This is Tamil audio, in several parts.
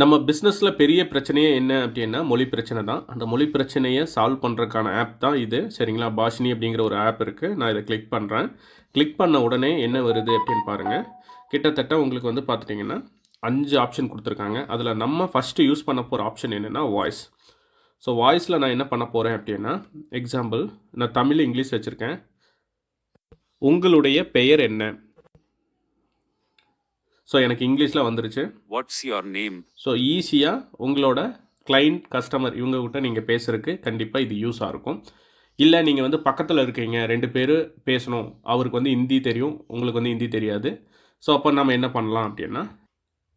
நம்ம பிஸ்னஸில் பெரிய பிரச்சனையே என்ன அப்படின்னா மொழி பிரச்சனை தான். அந்த மொழி பிரச்சனையை சால்வ் பண்ணுறதுக்கான ஆப் தான் இது. சரிங்களா? பாஷினி அப்படிங்கிற ஒரு ஆப் இருக்குது நான் இதை கிளிக் பண்ணுறேன் கிளிக் பண்ண உடனே என்ன வருது அப்படின்னு பாருங்கள் கிட்டத்தட்ட உங்களுக்கு வந்து பார்த்துட்டிங்கன்னா அஞ்சு ஆப்ஷன் கொடுத்துருக்காங்க. அதில் நம்ம ஃபஸ்ட்டு யூஸ் பண்ண போகிற ஆப்ஷன் என்னென்னா வாய்ஸ் ஸோ வாய்ஸில் நான் என்ன பண்ண போகிறேன் அப்படின்னா எக்ஸாம்பிள் நான் தமிழ் இங்கிலீஷ் வச்சுருக்கேன். உங்களுடைய பெயர் என்ன? ஸோ எனக்கு இங்கிலீஷில் வந்துருச்சு. What's your name? ஸோ ஈஸியாக உங்களோட கிளைண்ட் கஸ்டமர் இவங்ககிட்ட நீங்கள் பேசுகிறதுக்கு கண்டிப்பாக இது யூஸாக இருக்கும். இல்லை நீங்கள் வந்து பக்கத்தில் இருக்கீங்க ரெண்டு பேர் பேசணும். அவருக்கு வந்து ஹிந்தி தெரியும் உங்களுக்கு வந்து ஹிந்தி தெரியாது. ஸோ அப்போ நம்ம என்ன பண்ணலாம் அப்படின்னா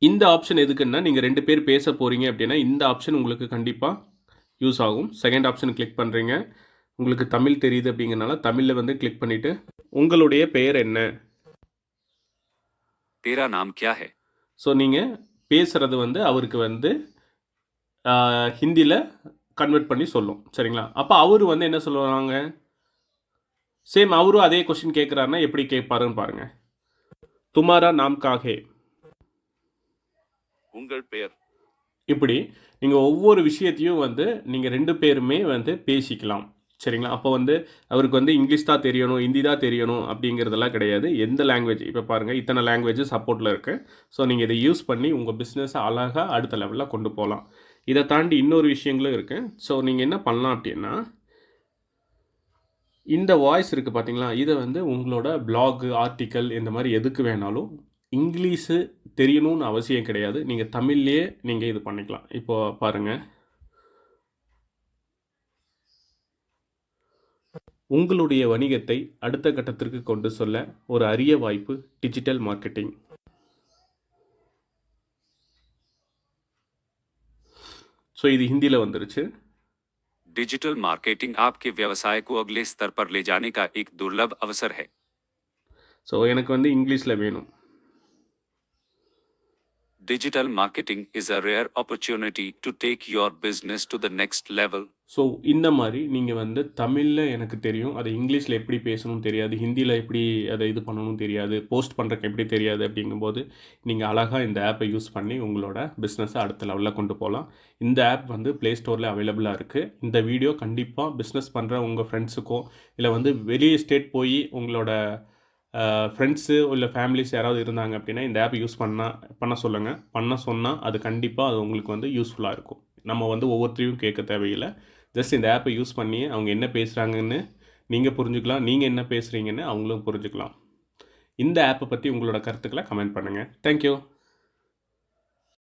இந்த ஆப்ஷன் எதுக்குன்னா நீங்கள் ரெண்டு பேர் பேச போகிறீங்க அப்படின்னா இந்த ஆப்ஷன் உங்களுக்கு கண்டிப்பாக யூஸ் ஆகும். செகண்ட் ஆப்ஷன் கிளிக் பண்ணுறீங்க உங்களுக்கு தமிழ் தெரியுது அப்படிங்கிறனால தமிழில் வந்து கிளிக் பண்ணிவிட்டு உங்களுடைய பெயர் என்ன? तेरा नाम क्या है ஸோ நீங்கள் பேசுகிறது வந்து அவருக்கு வந்து ஹிந்தியில் கன்வெர்ட் பண்ணி சொல்லும் சரிங்களா அப்போ அவர் வந்து என்ன சொல்லுவாங்க சேம் அவரும் அதே கொஸ்டின் கேட்குறாருன்னா எப்படி கேட்பாருன்னு பாருங்கள் துமாரா நாம் காகே உங்கள் பெயர் இப்படி நீங்கள் ஒவ்வொரு விஷயத்தையும் வந்து நீங்கள் ரெண்டு பேருமே வந்து பேசிக்கலாம் சரிங்களா? அப்போ வந்து அவருக்கு வந்து இங்கிலீஷ் தான் தெரியணும் ஹிந்தி தான் தெரியணும் அப்படிங்கிறதெல்லாம் கிடையாது. எந்த லாங்குவேஜ் இப்போ பாருங்கள் இத்தனை லாங்குவேஜ் சப்போர்ட்டில் இருக்குது ஸோ நீங்கள் இதை யூஸ் பண்ணி உங்கள் பிஸ்னஸை அழகாக அடுத்த லெவலில் கொண்டு போகலாம் இதை தாண்டி இன்னொரு விஷயங்களும் இருக்குது ஸோ நீங்கள் என்ன பண்ணலாம் அப்படின்னா இந்த வாய்ஸ் இருக்குது பார்த்தீங்களா இதை வந்து உங்களோட பிளாகு ஆர்டிக்கல் இந்த மாதிரி எதுக்கு வேணாலும் இங்கிலீஷு தெரியணும்னு அவசியம் கிடையாது. நீங்கள் தமிழ்லேயே நீங்கள் இது பண்ணிக்கலாம். இப்போ பாருங்கள் உங்களுடைய வணிகத்தை அடுத்த கட்டத்திற்கு கொண்டு செல்ல ஒரு அரிய வாய்ப்பு டிஜிட்டல் மார்க்கெட்டிங் ஸோ இது ஹிந்தியில் வந்துருச்சு डिजिटल मार्केटिंग आपके व्यवसाय को अगले स्तर पर ले जाने का एक दुर्लभ अवसर है ஸோ எனக்கு வந்து இங்கிலீஷில் வேணும் Digital marketing is a rare opportunity to take your business to the next level. So இந்த மாதிரி நீங்கள் வந்து தமிழில் எனக்கு தெரியும். அதை இங்கிலீஷில் எப்படி பேசணும் தெரியாது. ஹிந்தியில் எப்படி அதை இது பண்ணணும் தெரியாது. போஸ்ட் பண்ணுறக்கு எப்படி தெரியாது அப்படிங்கும்போது நீங்கள் அழகாக இந்த ஆப்பை யூஸ் பண்ணி உங்களோட பிஸ்னஸை அடுத்த லெவலில் கொண்டு போகலாம் இந்த ஆப் வந்து ப்ளே ஸ்டோரில் அவைலபிளாக இருக்குது இந்த வீடியோ கண்டிப்பாக பிஸ்னஸ் பண்ணுற உங்கள் ஃப்ரெண்ட்ஸுக்கோ இல்லை வந்து வெளியே ஸ்டேட் போய் உங்களோட ஃப்ரெண்ட்ஸு இல்லை ஃபேமிலிஸ் யாராவது இருந்தாங்க அப்படின்னா இந்த ஆப் யூஸ் பண்ணால் பண்ண சொல்லுங்கள் பண்ண சொன்னால் அது கண்டிப்பாக அது உங்களுக்கு வந்து யூஸ்ஃபுல்லாக இருக்கும். நம்ம வந்து ஒவ்வொருத்தரையும் கேட்க தேவையில்லை. ஜஸ்ட் இந்த ஆப்பை யூஸ் பண்ணி அவங்க என்ன பேசுகிறாங்கன்னு நீங்கள் புரிஞ்சுக்கலாம் நீங்கள் என்ன பேசுகிறீங்கன்னு அவங்களும் புரிஞ்சுக்கலாம். இந்த ஆப்பை பற்றி உங்களோட கருத்துக்களை கமெண்ட் பண்ணுங்கள் தேங்க்யூ